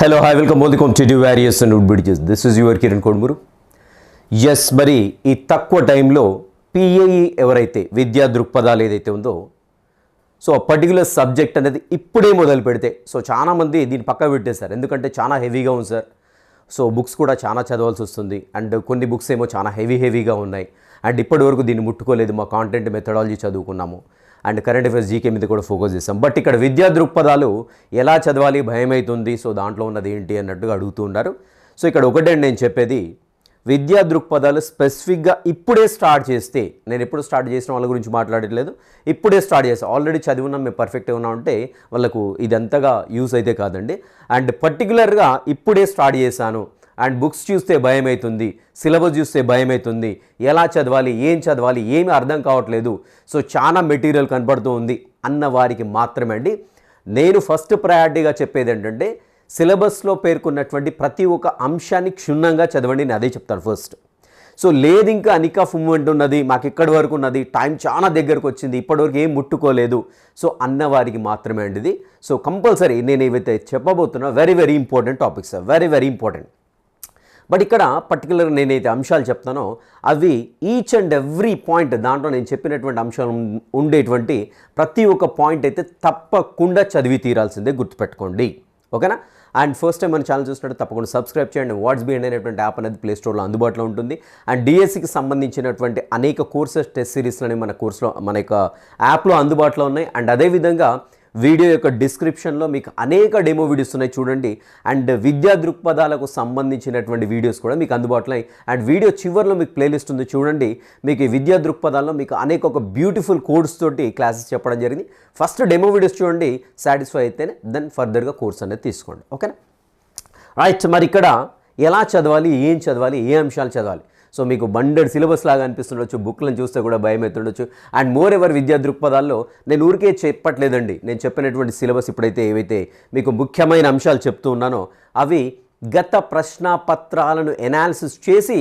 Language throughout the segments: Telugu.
Hello hi welcome welcome to new various and wood bridges this is your Kiran Kodumuru S మరి ఈ తక్కువ టైంలో పిఏఈ ఎవరైతే విద్యా దృక్పథాలు ఏదైతే ఉందో సో ఆ పర్టికులర్ సబ్జెక్ట్ అనేది ఇప్పుడే మొదలు పెడితే సో చాలామంది దీన్ని పక్క పెట్టేశారు. ఎందుకంటే చాలా హెవీగా ఉంది సార్ సో బుక్స్ కూడా చాలా చదవాల్సి వస్తుంది. అండ్ కొన్ని బుక్స్ ఏమో చాలా హెవీ హెవీగా ఉన్నాయి. అండ్ ఇప్పటి వరకు దీన్ని ముట్టుకోలేదు. మా కాంటెంట్ మెథడాలజీ చదువుకున్నాము. అండ్ కరెంట్ అఫేర్స్ జీకే మీద కూడా ఫోకస్ చేస్తాం. బట్ ఇక్కడ విద్యా దృక్పథాలు ఎలా చదవాలి భయం అవుతుంది సో దాంట్లో ఉన్నది ఏంటి అన్నట్టుగా అడుగుతూ ఉన్నారు. సో ఇక్కడ ఒకటే నేను చెప్పేది విద్యా దృక్పథాలు స్పెసిఫిక్గా ఇప్పుడే స్టార్ట్ చేస్తే నేను ఎప్పుడు స్టార్ట్ చేసిన వాళ్ళ గురించి మాట్లాడట్లేదు ఇప్పుడే స్టార్ట్ చేస్తాను ఆల్రెడీ చదివినా మేము పర్ఫెక్ట్గా ఉన్నాం ఉంటే వాళ్ళకు ఇది అంతగా యూస్ అయితే కాదండి. అండ్ పర్టికులర్గా ఇప్పుడే స్టార్ట్ చేశాను. అండ్ బుక్స్ చూస్తే భయం అవుతుంది సిలబస్ చూస్తే భయం అవుతుంది ఎలా చదవాలి ఏం చదవాలి ఏమీ అర్థం కావట్లేదు. సో చాలా మెటీరియల్ కనపడుతూ ఉంది అన్న వారికి మాత్రమే అండి. నేను ఫస్ట్ ప్రయారిటీగా చెప్పేది ఏంటంటే సిలబస్లో పేర్కొన్నటువంటి ప్రతి ఒక్క అంశాన్ని క్షుణ్ణంగా చదవండి నేను అదే చెప్తాను ఫస్ట్. సో లేదు ఇంకా అనికాఫ్ మూమెంట్ ఉన్నది మాకు ఇక్కడి వరకు ఉన్నది టైం చాలా దగ్గరకు వచ్చింది ఇప్పటివరకు ఏం ముట్టుకోలేదు. సో అన్నవారికి మాత్రమే అండి ఇది. సో కంపల్సరీ నేను ఏవైతే చెప్పబోతున్నా very very important topics very very important but ఇక్కడ పర్టికులర్ నేనైతే అంశాలు చెప్తానో అవి ఈచ్ అండ్ ఎవ్రీ పాయింట్ దాంట్లో నేను చెప్పినటువంటి అంశాలు ఉండేటువంటి ప్రతి ఒక్క పాయింట్ అయితే తప్పకుండా చదివి తీరాల్సిందే గుర్తుపెట్టుకోండి. ఓకేనా? అండ్ ఫస్ట్ టైం మన ఛానల్ చూసినట్టు తప్పకుండా సబ్స్క్రైబ్ చేయండి. వాట్స్ బీ అనేటువంటి యాప్ అనేది ప్లే స్టోర్లో అందుబాటులో ఉంటుంది. అండ్ డిఎస్సికి సంబంధించినటువంటి అనేక కోర్సెస్ టెస్ట్ సిరీస్లని మన కోర్సులో మన యొక్క యాప్లో అందుబాటులో ఉన్నాయి. అండ్ అదేవిధంగా వీడియో యొక్క డిస్క్రిప్షన్లో మీకు అనేక డెమో వీడియోస్ ఉన్నాయి చూడండి. అండ్ విద్యా దృక్పథాలకు సంబంధించినటువంటి వీడియోస్ కూడా మీకు అందుబాటులో అండ్ వీడియో చివరిలో మీకు ప్లేలిస్ట్ ఉంది చూడండి. మీకు ఈ విద్యా దృక్పథాల్లో మీకు అనేక ఒక బ్యూటిఫుల్ కోడ్స్ తోటి క్లాసెస్ చెప్పడం జరిగింది. ఫస్ట్ డెమో వీడియోస్ చూడండి. సాటిస్ఫై అయితేనే దెన్ ఫర్దర్గా కోర్స్ అనేది తీసుకోండి. ఓకేనా? రైట్ మరి ఇక్కడ ఎలా చదవాలి ఏం చదవాలి ఏ అంశాలు చదవాలి? సో మీకు బండెడ్ సిలబస్ లాగా అనిపిస్తుండొచ్చు బుక్లను చూస్తే కూడా భయం అవుతుండొచ్చు అండ్ మోర్ ఎవర్ విద్యా దృక్పథాల్లో నేను ఊరికే చెప్పట్లేదండి. నేను చెప్పినటువంటి సిలబస్ ఇప్పుడైతే ఏవైతే మీకు ముఖ్యమైన అంశాలు చెప్తూ ఉన్నానో అవి గత ప్రశ్నాపత్రాలను ఎనాలిసిస్ చేసి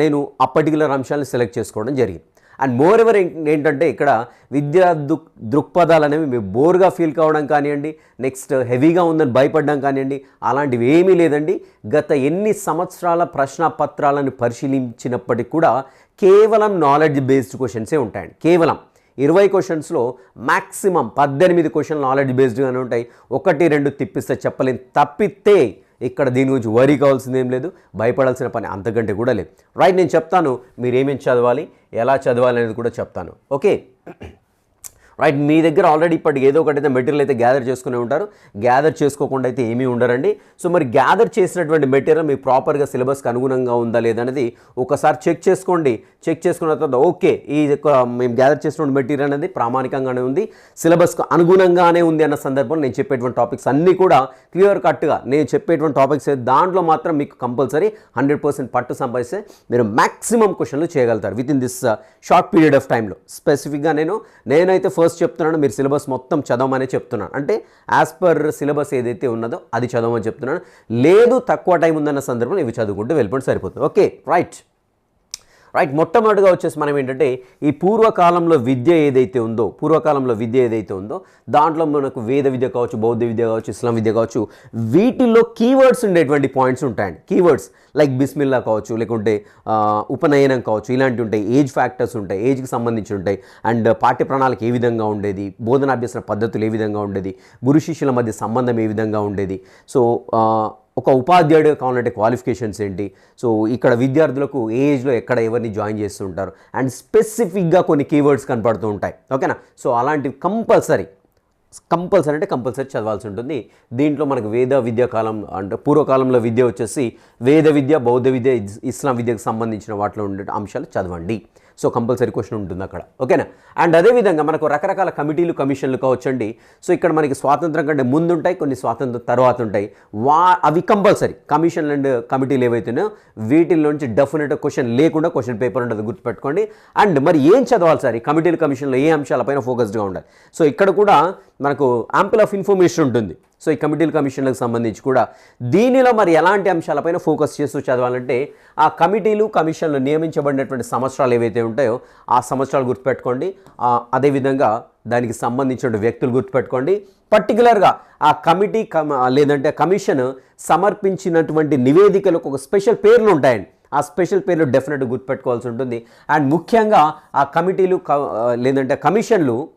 నేను ఆ పర్టికులర్ అంశాలను సెలెక్ట్ చేసుకోవడం జరిగింది. అండ్ మోర్ ఎవర్ ఏంటంటే ఇక్కడ విద్యా దృక్ దృక్పథాలు అనేవి మీరు బోర్గా ఫీల్ కావడం కానివ్వండి నెక్స్ట్ హెవీగా ఉందని భయపడడం కానివ్వండి అలాంటివి ఏమీ లేదండి. గత ఎన్ని సంవత్సరాల ప్రశ్నపత్రాలను పరిశీలించినప్పటికీ కూడా కేవలం నాలెడ్జ్ బేస్డ్ క్వశ్చన్సే ఉంటాయండి. కేవలం ఇరవై క్వశ్చన్స్లో మ్యాక్సిమం పద్దెనిమిది క్వశ్చన్ నాలెడ్జ్ బేస్డ్గానే ఉంటాయి. ఒకటి రెండు తిప్పిస్తే చెప్పలేని తప్పితే ఇక్కడ దీని గురించి వరీ కావాల్సింది ఏం లేదు భయపడాల్సిన పని అంతకంటే కూడా లేదు. రైట్ నేను చెప్తాను మీరు ఏమేమి చదవాలి ఎలా చదవాలి అనేది కూడా చెప్తాను. ఓకే రైట్ మీ దగ్గర ఆల్రెడీ ఇప్పటికి ఏదో ఒకటి అయితే మెటీరియల్ అయితే గ్యాదర్ చేసుకునే ఉంటారు. గ్యాదర్ చేసుకోకుండా అయితే ఏమీ ఉండరండి. సో మరి గ్యాదర్ చేసినటువంటి మెటీరియల్ మీకు ప్రాపర్గా సిలబస్కి అనుగుణంగా ఉందా లేదనేది ఒకసారి చెక్ చేసుకోండి. చెక్ చేసుకున్న తర్వాత ఓకే ఈ మేము గ్యాదర్ చేసిన మెటీరియల్ అనేది ప్రామాణికంగానే ఉంది. సిలబస్కు అనుగుణంగానే ఉంది అన్న సందర్భంలో నేను చెప్పేటువంటి టాపిక్స్ అన్నీ కూడా క్లియర్ కట్గా నేను చెప్పేటువంటి టాపిక్స్ దాంట్లో మాత్రం మీకు కంపల్సరీ హండ్రెడ్ పర్సెంట్ పట్టు సంపాదిస్తే మీరు మ్యాక్సిమం క్వశ్చన్లు చేయగలుగుతారు with in this short period of టైంలో స్పెసిఫిక్గా నేను నేనైతే ఫస్ట్ చెప్తున్నాను మీరు సిలబస్ మొత్తం చదవమనే చెప్తున్నాను అంటే యాజ్ పర్ సిలబస్ ఏదైతే ఉన్నదో అది చదవమని చెప్తున్నాను లేదు తక్కువ టైం ఉందన్న సందర్భంలో ఇవి చదువుకుంటూ వెళ్ళిపోతే సరిపోతుంది. ఓకే రైట్ రైట్ మొట్టమొదటిగా వచ్చేసి మనం ఏంటంటే ఈ పూర్వకాలంలో విద్య ఏదైతే ఉందో పూర్వకాలంలో విద్య ఏదైతే ఉందో దాంట్లో మనకు వేద విద్య కావచ్చు బౌద్ధ విద్య కావచ్చు ఇస్లాం విద్య కావచ్చు వీటిల్లో కీవర్డ్స్ ఉండేటువంటి పాయింట్స్ ఉంటాయండి. కీవర్డ్స్ లైక్ బిస్మిల్లా కావచ్చు లేకుంటే ఉపనయనం కావచ్చు ఇలాంటివి ఉంటాయి. ఏజ్ ఫ్యాక్టర్స్ ఉంటాయి. ఏజ్కి సంబంధించి ఉంటాయి. అండ్ పాఠ్య ప్రణాళిక ఏ విధంగా ఉండేది? బోధనాభ్యసన పద్ధతులు ఏ విధంగా ఉండేది? గురు శిష్యుల మధ్య సంబంధం ఏ విధంగా ఉండేది? సో ఒక ఉపాధ్యాయుడు కావాలంటే క్వాలిఫికేషన్స్ ఏంటి? సో ఇక్కడ విద్యార్థులకు ఏ ఏజ్లో ఎక్కడ ఎవరిని జాయిన్ చేస్తుంటారు? అండ్ స్పెసిఫిక్గా కొన్ని కీవర్డ్స్ కనపడుతూ ఉంటాయి. ఓకేనా సో అలాంటివి కంపల్సరీ కంపల్సరీ అంటే కంపల్సరీ చదవాల్సి ఉంటుంది. దీంట్లో మనకు వేద విద్యా కాలం అంటే పూర్వకాలంలో విద్య వచ్చేసి వేద విద్య బౌద్ధ విద్య ఇస్- ఇస్లాం విద్యకు సంబంధించిన వాటిలో ఉండే అంశాలు చదవండి. సో కంపల్సరీ క్వశ్చన్ ఉంటుంది అక్కడ. ఓకేనా? అండ్ అదేవిధంగా మనకు రకరకాల కమిటీలు కమిషన్లు కావచ్చండి. సో ఇక్కడ మనకి స్వాతంత్రం కంటే ముందు ఉంటాయి కొన్ని స్వాతంత్రం తర్వాత ఉంటాయి వా అవి కంపల్సరీ. కమిషన్ అండ్ కమిటీలు ఏవైతున్నాయో వీటిల్లోంచి డెఫినెట్ క్వశ్చన్ లేకుండా క్వశ్చన్ పేపర్ ఉంటుంది గుర్తుపెట్టుకోండి. అండ్ మరి ఏం చదవాలి సార్? ఈ కమిటీలు కమిషన్లో ఏ అంశాలపైన ఫోకస్డ్గా ఉండాలి? సో ఇక్కడ కూడా మనకు యాంపుల్ ఆఫ్ ఇన్ఫర్మేషన్ ఉంటుంది. సో ఈ కమిటీల కమిషన్లకు సంబంధించి కూడా దీనిలో మరి ఎలాంటి అంశాలపైన ఫోకస్ చేస్తూ చదవాలంటే ఆ కమిటీలు కమిషన్లు నియమించబడినటువంటి సంవత్సరాలు ఏవైతే ఉంటాయో ఆ సంవత్సరాలు గుర్తుపెట్టుకోండి. అదేవిధంగా దానికి సంబంధించిన వ్యక్తులు గుర్తుపెట్టుకోండి. పర్టికులర్గా ఆ కమిటీ కమ లేదంటే కమిషన్ సమర్పించినటువంటి నివేదికలకు ఒక స్పెషల్ పేర్లు ఉంటాయండి. ఆ స్పెషల్ పేర్లు డెఫినెట్గా గుర్తుపెట్టుకోవాల్సి ఉంటుంది. అండ్ ముఖ్యంగా ఆ కమిటీలు క- లేదంటే కమిషన్లు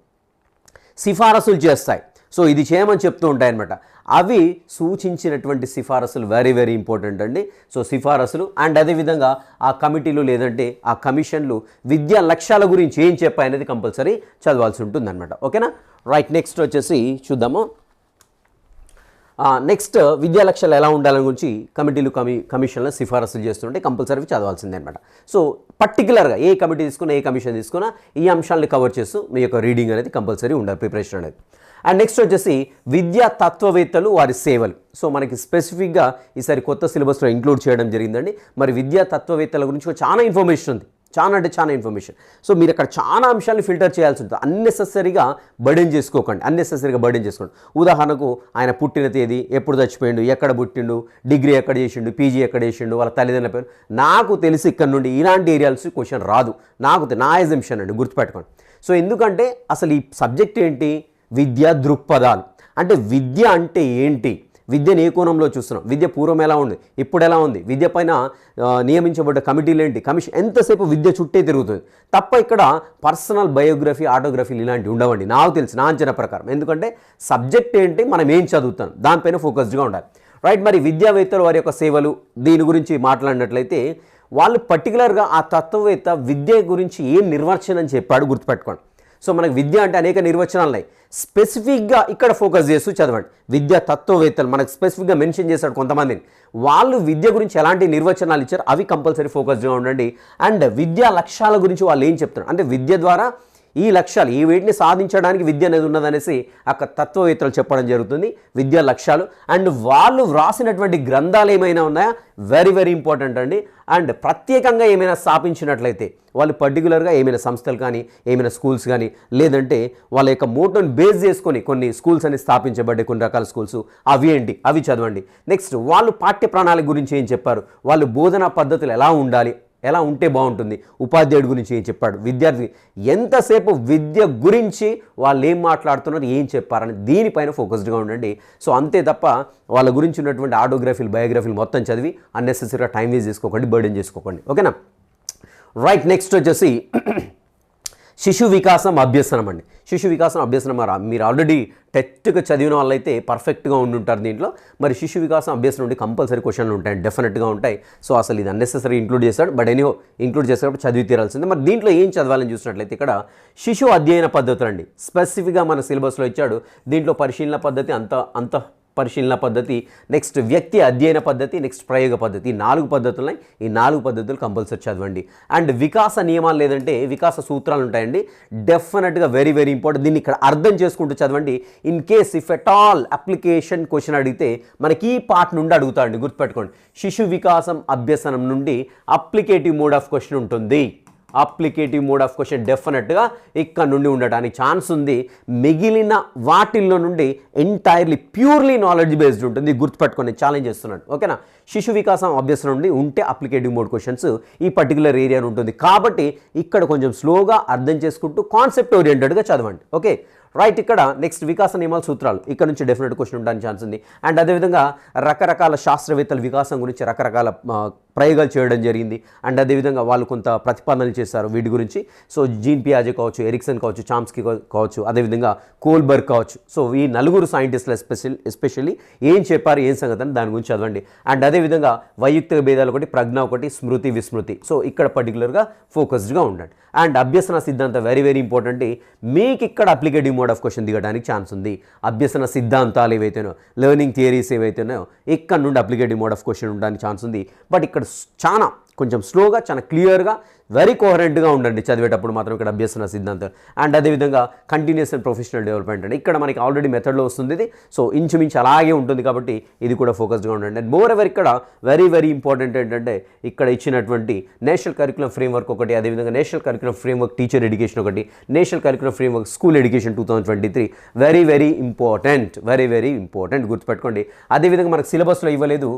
సిఫారసులు చేస్తాయి. సో ఇది చేయమని చెప్తూ ఉంటాయన్నమాట. అవి సూచించినటువంటి సిఫారసులు వెరీ వెరీ ఇంపార్టెంట్ అండి. సో సిఫారసులు అండ్ అదేవిధంగా ఆ కమిటీలు లేదంటే ఆ కమిషన్లు విద్యా లక్ష్యాల గురించి ఏం చెప్పాయనేది కంపల్సరీ చదవాల్సి ఉంటుందన్నమాట. ఓకేనా? రైట్ నెక్స్ట్ వచ్చేసి చూద్దాము. నెక్స్ట్ విద్యా లక్ష్యాలు ఎలా ఉండాలని గురించి కమిటీలు కమి కమిషన్లో సిఫారసులు చేస్తుంటే కంపల్సరీ చదవాల్సిందే అనమాట సో పర్టికులర్గా ఏ కమిటీ తీసుకున్నా ఏ కమిషన్ తీసుకున్నా ఈ అంశాలను కవర్ చేస్తూ మీ యొక్క రీడింగ్ అనేది కంపల్సరీ ఉండాలి ప్రిపరేషన్ అనేది. అండ్ నెక్స్ట్ వచ్చేసి విద్యా తత్వవేత్తలు వారి సేవలు. సో మనకి స్పెసిఫిక్గా ఈసారి కొత్త సిలబస్లో ఇంక్లూడ్ చేయడం జరిగిందండి. మరి విద్యా తత్వవేత్తల గురించి చాలా ఇన్ఫర్మేషన్ ఉంది. చాలా అంటే చాలా ఇన్ఫర్మేషన్ సో మీరు అక్కడ చాలా అంశాలను ఫిల్టర్ చేయాల్సి ఉంటుంది. అన్నెసెసరీగా బర్డెన్ చేసుకోకండి. అన్నెసెసరీగా బర్డెన్ చేసుకోండి. ఉదాహరణకు ఆయన పుట్టిన తేదీ ఎప్పుడు చచ్చిపోయిండు ఎక్కడ పుట్టిండు డిగ్రీ ఎక్కడ చేసిండు పీజీ ఎక్కడ చేసిండు వాళ్ళ తల్లిదండ్రుల పేరు. నాకు తెలిసి ఇక్కడ నుండి ఇలాంటి ఏరియాల్స్ క్వశ్చన్ రాదు. నాకు నా ఎజంప్షన్ అండి గుర్తుపెట్టుకోండి. సో ఎందుకంటే అసలు ఈ సబ్జెక్ట్ ఏంటి? విద్యా దృక్పథాలు. అంటే విద్య అంటే ఏంటి? విద్యను ఏ కోణంలో చూస్తున్నాం? విద్య పూర్వం ఎలా ఉంది? ఇప్పుడు ఎలా ఉంది? విద్య పైన నియమించబడ్డ కమిటీలు ఏంటి? కమిషన్ ఎంతసేపు విద్య చుట్టే తిరుగుతుంది? తప్ప ఇక్కడ పర్సనల్ బయోగ్రఫీ ఆటోగ్రఫీలు ఇలాంటివి ఉండవండి. నాకు తెలిసి నా అంచనా ప్రకారం. ఎందుకంటే సబ్జెక్ట్ ఏంటి? మనం ఏం చదువుతాం? దానిపైన ఫోకస్డ్గా ఉండాలి. రైట్ మరి విద్యావేత్తలు వారి యొక్క సేవలు దీని గురించి మాట్లాడినట్లయితే వాళ్ళు పర్టికులర్గా ఆ తత్వవేత్త విద్య గురించి ఏం నిర్వచనం చెప్పాడు గుర్తుపెట్టుకోండి. సో మనకు విద్య అంటే అనేక నిర్వచనాలు ఉన్నాయి. స్పెసిఫిక్గా ఇక్కడ ఫోకస్ చేస్తూ చదవండి. విద్యా తత్వవేత్తలు మనకు స్పెసిఫిక్గా మెన్షన్ చేశాడు కొంతమందిని. వాళ్ళు విద్య గురించి ఎలాంటి నిర్వచనాలు ఇచ్చారు అవి కంపల్సరీ ఫోకస్గా ఉండండి. అండ్ విద్యా లక్ష్యాల గురించి వాళ్ళు ఏం చెప్తున్నారు? అంటే విద్య ద్వారా ఈ లక్ష్యాలు ఈ వీటిని సాధించడానికి విద్య అనేది ఉన్నదనేసి అక్కడ తత్వవేత్తలు చెప్పడం జరుగుతుంది. విద్యా లక్ష్యాలు. అండ్ వాళ్ళు వ్రాసినటువంటి గ్రంథాలు ఏమైనా ఉన్నాయా? వెరీ వెరీ ఇంపార్టెంట్ అండి. అండ్ ప్రత్యేకంగా ఏమైనా స్థాపించినట్లయితే వాళ్ళు పర్టికులర్గా ఏమైనా సంస్థలు కానీ ఏమైనా స్కూల్స్ కానీ లేదంటే వాళ్ళ యొక్క మోటోని బేస్ చేసుకొని కొన్ని స్కూల్స్ అని స్థాపించబడ్డాయి కొన్ని రకాల స్కూల్స్ అవి ఏంటి? అవి చదవండి. నెక్స్ట్ వాళ్ళు పాఠ్య ప్రణాళిక గురించి ఏం చెప్పారు? వాళ్ళు బోధనా పద్ధతులు ఎలా ఉండాలి? ఎలా ఉంటే బాగుంటుంది? ఉపాధ్యాయుడి గురించి ఏం చెప్పాడు? విద్యార్థి ఎంతసేపు విద్య గురించి వాళ్ళు ఏం మాట్లాడుతున్నారు ఏం చెప్పారని దీనిపైన ఫోకస్డ్గా ఉండండి. సో అంతే తప్ప వాళ్ళ గురించి ఉన్నటువంటి ఆటోగ్రఫీలు బయోగ్రఫీలు మొత్తం చదివి అన్నెసెసరీగా టైం వేస్ట్ చేసుకోకండి బర్డెన్ చేసుకోకండి. ఓకేనా? రైట్ నెక్స్ట్ వచ్చేసి శిశు వికాసం అభ్యసనం అండి. శిశు వికాసం అభ్యసనం మీరు ఆల్రెడీ టెట్గా చదివిన వాళ్ళైతే పర్ఫెక్ట్గా ఉండుంటారు దీంట్లో. మరి శిశు వికాసం అభ్యసనం నుండి కంపల్సరీ క్వశ్చన్లు ఉంటాయి డెఫినెట్గా ఉంటాయి. సో అసలు ఇది అన్నెసెసరీ ఇంక్లూడ్ చేస్తాడు. బట్ ఎనీహో ఇంక్లూడ్ చేసేటప్పుడు చదివి తీరాల్సిందే. మరి దీంట్లో ఏం చదవాలని చూసినట్లయితే ఇక్కడ శిశు అధ్యయన పద్ధతులు అండి. స్పెసిఫిక్గా మన సిలబస్లో ఇచ్చాడు. దీంట్లో పరిశీలన పద్ధతి అంత అంత పరిశీలన పద్ధతి నెక్స్ట్ వ్యక్తి అధ్యయన పద్ధతి నెక్స్ట్ ప్రయోగ పద్ధతి. నాలుగు పద్ధతులున్నాయి ఈ నాలుగు పద్ధతులు కంపల్సరీ చదవండి. అండ్ వికాస నియమాలు లేదంటే వికాస సూత్రాలు ఉంటాయండి. డెఫినెట్గా వెరీ వెరీ ఇంపార్టెంట్ దీన్ని ఇక్కడ అర్థం చేసుకుంటూ చదవండి. In case if at all application question అడిగితే మనకి ఈ పార్ట్ నుండి అడుగుతాడండి. గుర్తుపెట్టుకోండి. శిశు వికాసం అభ్యసనం నుండి అప్లికేటివ్ మోడ్ ఆఫ్ క్వశ్చన్ ఉంటుంది. అప్లికేటివ్ మోడ్ ఆఫ్ క్వశ్చన్ డెఫినెట్గా ఇక్కడ నుండి ఉండడానికి ఛాన్స్ ఉంది. మిగిలిన వాటిల్లో నుండి ఎంటైర్లీ ప్యూర్లీ నాలెడ్జ్ బేస్డ్ ఉంటుంది. గుర్తుపెట్టుకొని ఛాలెంజ్ చేస్తున్నాడు ఓకేనా? శిశు వికాసం అభ్యసనం నుండి ఉంటే అప్లికేటివ్ మోడ్ క్వశ్చన్స్ ఈ పర్టికులర్ ఏరియా ఉంటుంది. కాబట్టి ఇక్కడ కొంచెం స్లోగా అర్థం చేసుకుంటూ కాన్సెప్ట్ ఓరియంటెడ్గా చదవండి. ఓకే? రైట్ ఇక్కడ నెక్స్ట్ వికాస నియమాల సూత్రాలు. ఇక్కడ నుంచి డెఫినెట్ క్వశ్చన్ ఉండడానికి ఛాన్స్ ఉంది. అండ్ అదేవిధంగా రకరకాల శాస్త్రవేత్తల వికాసం గురించి రకరకాల ప్రయోగాలు చేయడం జరిగింది. అండ్ అదేవిధంగా వాళ్ళు కొంత ప్రతిపాదనలు చేశారు వీటి గురించి. సో జీన్ పియాజే కావచ్చు ఎరిక్సన్ కావచ్చు చామ్స్కి కావచ్చు అదేవిధంగా కోల్బర్గ్ కావచ్చు. సో ఈ నలుగురు సైంటిస్టులు ఎస్పెషల్ ఎస్పెషల్లీ ఏం చెప్పారు ఏం సంగతి అని దాని గురించి చదవండి. అండ్ అదేవిధంగా వైయుక్తిక భేదాలు ఒకటి ప్రజ్ఞ ఒకటి స్మృతి విస్మృతి. సో ఇక్కడ పర్టికులర్గా ఫోకస్డ్గా ఉండండి. అండ్ అభ్యసన సిద్ధాంతం వెరీ వెరీ ఇంపార్టెంట్ మీకు ఇక్కడ అప్లికేటివ్ మోడ్ ఆఫ్ క్వశ్చన్ దిగడానికి ఛాన్స్ ఉంది. అభ్యసన సిద్ధాంతాలు ఏవైతేనో లెర్నింగ్ థియరీస్ ఏవైతేనో ఇక్కడ నుండి అప్లికేటివ్ మోడ్ ఆఫ్ క్వశ్చన్ ఉండడానికి ఛాన్స్ ఉంది. బట్ ఇక్కడ చాలా కొంచెం స్లోగా చాలా క్లియర్గా వెరీ కోహరెంట్గా ఉండండి. చదివేటప్పుడు మాత్రం ఇక్కడ అభ్యసన సిద్ధాంతం. అండ్ అదేవిధంగా కంటిన్యూస్ అండ్ ప్రొఫెషనల్ డెవలప్మెంట్ అండి. ఇక్కడ మనకి ఆల్రెడీ మెథడ్లో వస్తుంది ఇది. సో ఇంచుమించు అలాగే ఉంటుంది కాబట్టి ఇది కూడా ఫోకస్డ్గా ఉండండి. అండ్ మోర్ ఎవర్ ఇక్కడ వెరీ వెరీ ఇంపార్టెంట్ ఏంటంటే ఇక్కడ ఇచ్చినటువంటి నేషనల్ కరికులం ఫ్రేమ్వర్క్ ఒకటి అదేవిధంగా national curriculum framework teacher education ఒకటి national curriculum framework school education two thousand twenty three very very important very very important గుర్తుపెట్టుకోండి అదేవిధంగా మనకు సిలబస్లో ఇవ్వలేదు.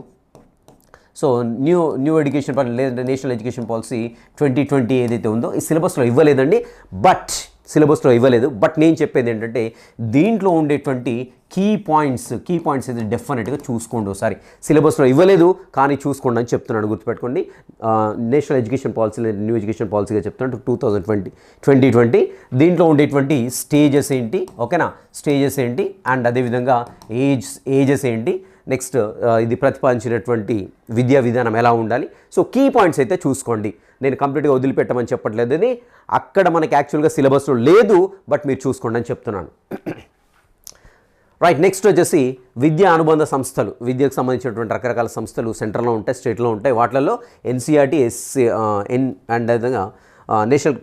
So new new education policy లేదంటే national education policy twenty twenty ఏదైతే ఉందో ఈ సిలబస్లో ఇవ్వలేదండి. బట్ సిలబస్లో ఇవ్వలేదు. బట్ నేను చెప్పేది ఏంటంటే దీంట్లో ఉండేటువంటి కీ పాయింట్స్ కీ పాయింట్స్ అయితే డెఫినెట్గా చూసుకోండి ఒకసారి. సిలబస్లో ఇవ్వలేదు కానీ చూసుకోండి అని చెప్తున్నాను. గుర్తుపెట్టుకోండి. National education policy new education పాలసీగా చెప్తున్నాను two thousand twenty twenty twenty. దీంట్లో ఉండేటువంటి స్టేజెస్ ఏంటి? ఓకేనా? స్టేజెస్ ఏంటి? అండ్ అదేవిధంగా ఏజ్ ఏజెస్ ఏంటి? నెక్స్ట్ ఇది ప్రతిపాదించినటువంటి విద్యా విధానం ఎలా ఉండాలి? సో కీ పాయింట్స్ అయితే చూసుకోండి. నేను కంప్లీట్గా వదిలిపెట్టమని చెప్పట్లేదు అని అక్కడ మనకి యాక్చువల్గా సిలబస్లో లేదు బట్ మీరు చూసుకోండి అని చెప్తున్నాను. రైట్ నెక్స్ట్ వచ్చేసి విద్యా అనుబంధ సంస్థలు. విద్యకు సంబంధించినటువంటి రకరకాల సంస్థలు సెంట్రల్లో ఉంటాయి స్టేట్లో ఉంటాయి. వాటిలలో ఎన్సీఆర్టీ ఎస్సీ ఎన్ అండ్ అదేవిధంగా నేషనల్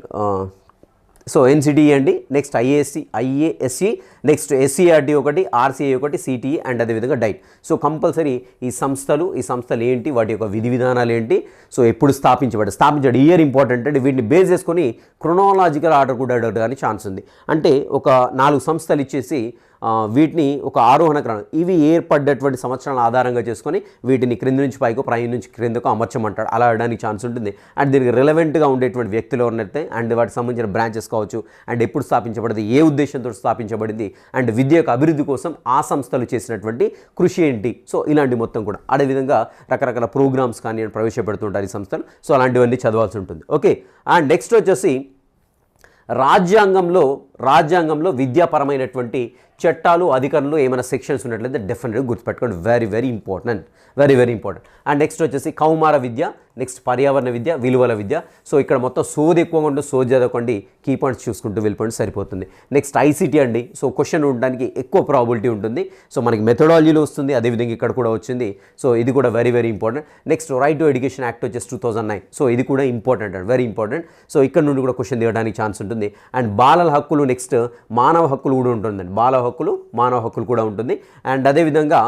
సో ఎన్సిడిఈ అండి. Next IASE IASE next SCERT ఒకటి ఆర్సీఐ ఒకటి సిటీఈ అండ్ అదేవిధంగా డైట్. సో కంపల్సరీ ఈ సంస్థలు ఈ సంస్థలు ఏంటి? వాటి యొక్క విధి విధానాలు ఏంటి? సో ఎప్పుడు స్థాపించబడి స్థాపించడం ఇయర్ ఇంపార్టెంట్ అంటే వీటిని బేస్ చేసుకొని క్రొనాలజికల్ ఆర్డర్ కూడా అడగడానికి ఛాన్స్ ఉంది. అంటే ఒక నాలుగు సంస్థలు ఇచ్చేసి వీటిని ఒక ఆరోహణ క్రమం ఇవి ఏర్పడ్డటువంటి సంవత్సరాల ఆధారంగా చేసుకొని వీటిని క్రింది నుంచి పైకో పై నుంచి క్రిందకు అమర్చమంటాడు. అలా అవడానికి ఛాన్స్ ఉంటుంది. అండ్ దీనికి రిలవెంట్గా ఉండేటువంటి వ్యక్తులు ఎవరినైతే అండ్ వాటికి సంబంధించిన బ్రాంచెస్ కావచ్చు అండ్ ఎప్పుడు స్థాపించబడింది ఏ ఉద్దేశంతో స్థాపించబడింది అండ్ విద్య యొక్క అభివృద్ధి కోసం ఆ సంస్థలు చేసినటువంటి కృషి ఏంటి? సో ఇలాంటి మొత్తం కూడా. అదేవిధంగా రకరకాల ప్రోగ్రామ్స్ కానీ ప్రవేశపెడుతుంటారు ఈ సంస్థలు. సో అలాంటివన్నీ చదవాల్సి ఉంటుంది. ఓకే. అండ్ నెక్స్ట్ వచ్చేసి రాజ్యాంగంలో రాజ్యాంగంలో విద్యాపరమైనటువంటి చట్టాలు అధికారులు ఏమైనా సెక్షన్స్ ఉన్నట్లయితే డెఫినెట్గా గుర్తుపెట్టుకోండి. Very very important very very important and next వచ్చేసి కౌమార విద్య నెక్స్ట్ పర్యావరణ విద్య విలువల విద్య. సో ఇక్కడ మొత్తం సోది ఎక్కువగా ఉంటే సోది చదవకండి కీ పాయింట్స్ చూసుకుంటూ వెళ్ళిపోండి సరిపోతుంది. నెక్స్ట్ ఐసీటీ అండి. సో క్వశ్చన్ ఉండడానికి ఎక్కువ ప్రాబిలిటీ ఉంటుంది. సో మనకి మెథడాలజీలో వస్తుంది అదేవిధంగా ఇక్కడ కూడా వచ్చింది. సో ఇది కూడా very very important next right to education act వచ్చేసి టూ థౌసండ్ నైన్ సో ఇది కూడా important and very important so ఇక్కడ నుండి కూడా క్వశ్చన్ దిగడానికి ఛాన్స్ ఉంటుంది. అండ్ బాలల హక్కులు నెక్స్ట్ మానవ హక్కులు కూడా ఉంటుందండి. బాల హక్కులు మానవ హక్కులు కూడా ఉంటుంది. అండ్ అదేవిధంగా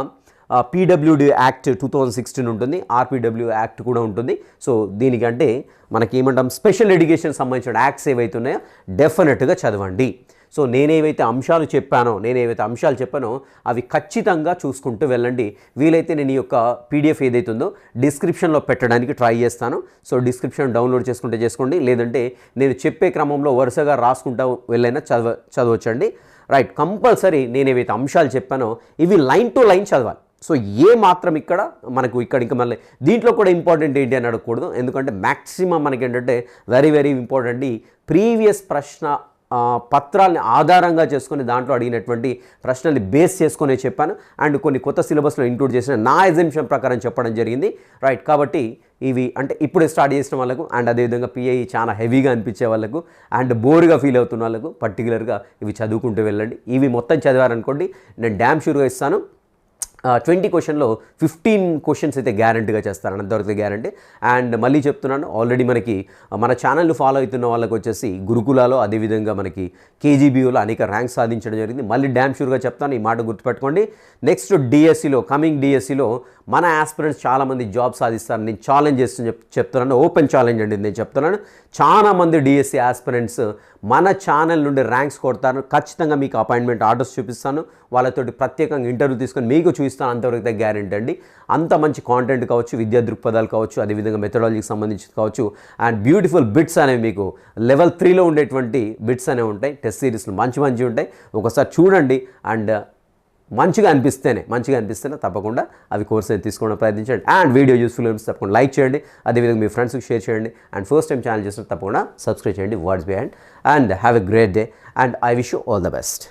PWD act two thousand sixteen ఉంటుంది. ఆర్పీడబ్ల్యూ యాక్ట్ కూడా ఉంటుంది. సో దీనికంటే మనకి ఏమంటాం స్పెషల్ ఎడ్యుకేషన్ సంబంధించిన యాక్ట్స్ ఏవైతే ఉన్నాయో డెఫినెట్గా చదవండి. సో నేనేవైతే అంశాలు చెప్పానో నేనేవైతే అంశాలు చెప్పానో అవి ఖచ్చితంగా చూసుకుంటూ వెళ్ళండి. వీలైతే నేను ఈ యొక్క పీడిఎఫ్ ఏదైతే ఉందో డిస్క్రిప్షన్లో పెట్టడానికి ట్రై చేస్తాను. సో డిస్క్రిప్షన్ డౌన్లోడ్ చేసుకుంటే చేసుకోండి. లేదంటే నేను చెప్పే క్రమంలో వరుసగా రాసుకుంటా వెళ్ళైనా చదవ చదవచ్చండి. రైట్ కంపల్సరీ నేను ఏవైతే అంశాలు చెప్పానో ఇవి లైన్ టు లైన్ చదవాలి. సో ఏ మాత్రం ఇక్కడ మనకు ఇక్కడ ఇంకా మళ్ళీ దీంట్లో కూడా ఇంపార్టెంట్ ఏంటి అని అడగకూడదు. ఎందుకంటే మ్యాక్సిమం మనకి ఏంటంటే వెరీ వెరీ ఇంపార్టెంట్ ఈ ప్రీవియస్ ప్రశ్న పత్రాల్ని ఆధారంగా చేసుకొని దాంట్లో అడిగినటువంటి ప్రశ్నల్ని బేస్ చేసుకొని చెప్పాను. అండ్ కొన్ని కొత్త సిలబస్లో ఇంక్లూడ్ చేసిన నా ఎగ్జిబిషన్ ప్రకారం చెప్పడం జరిగింది. రైట్ కాబట్టి ఇవి అంటే ఇప్పుడే స్టార్ట్ చేసిన వాళ్ళకు అండ్ అదేవిధంగా పిఐ చాలా హెవీగా అనిపించే వాళ్ళకు అండ్ బోర్గా ఫీల్ అవుతున్న వాళ్ళకు పర్టికులర్గా ఇవి చదువుకుంటూ వెళ్ళండి. ఇవి మొత్తం చదివారనుకోండి నేను డ్యామ్ షూర్గా ఇస్తాను ట్వంటీ క్వశ్చన్లో ఫిఫ్టీన్ క్వశ్చన్స్ అయితే గ్యారంటీగా చేస్తారని అంతవరకు గ్యారంటీ. అండ్ మళ్ళీ చెప్తున్నాను ఆల్రెడీ మనకి మన ఛానల్ ఫాలో అవుతున్న వాళ్ళకి వచ్చేసి గురుకులాలో అదేవిధంగా మనకి కేజీబీయూలో అనేక ర్యాంక్స్ సాధించడం జరిగింది. మళ్ళీ డ్యామ్ షూర్గా చెప్తాను ఈ మాట గుర్తుపెట్టుకోండి. నెక్స్ట్ డిఎస్సిలో కమింగ్ డిఎస్సిలో మన ఆస్పిరెంట్స్ చాలామంది జాబ్ సాధిస్తారని నేను ఛాలెంజ్ చేస్తూ చెప్ చెప్తున్నాను ఓపెన్ ఛాలెంజ్ అండి నేను చెప్తున్నాను. చాలా మంది డిఎస్సి ఆస్పిరెంట్స్ మన ఛానల్ నుండి ర్యాంక్స్ కొడతాను. ఖచ్చితంగా మీకు అపాయింట్మెంట్ ఆర్డర్స్ చూపిస్తాను. వాళ్ళతోటి ప్రత్యేకంగా ఇంటర్వ్యూ తీసుకొని మీకు చూపిస్తాను. అంతవరకు గ్యారెంటీ అండి. అంత మంచి కాంటెంట్ కావచ్చు విద్యా దృక్పథాలు కావచ్చు అదేవిధంగా మెథడాలజీకి సంబంధించి కావచ్చు అండ్ బ్యూటిఫుల్ బిట్స్ అనేవి మీకు లెవెల్ త్రీలో ఉండేటువంటి బిట్స్ అనేవి ఉంటాయి. టెస్ట్ సిరీస్లు మంచి మంచి ఉంటాయి. ఒకసారి చూడండి. అండ్ మంచిగా అనిపిస్తేనే మంచిగా అనిపిస్తేనే తప్పకుండా అవి కోర్స్ అయితే తీసుకోవడం ప్రయత్నించండి. అండ్ వీడియో యూస్ఫుల్ అనిపిస్తే తప్పకుండా లైక్ చేయండి. అదేవిధంగా మీ ఫ్రెండ్స్కి షేర్ చేయండి. అండ్ ఫస్ట్ టైం ఛానల్ చేసిన తప్పకుండా సబ్స్క్రైబ్ చేయండి. Words behind and have a great day and I wish you all the best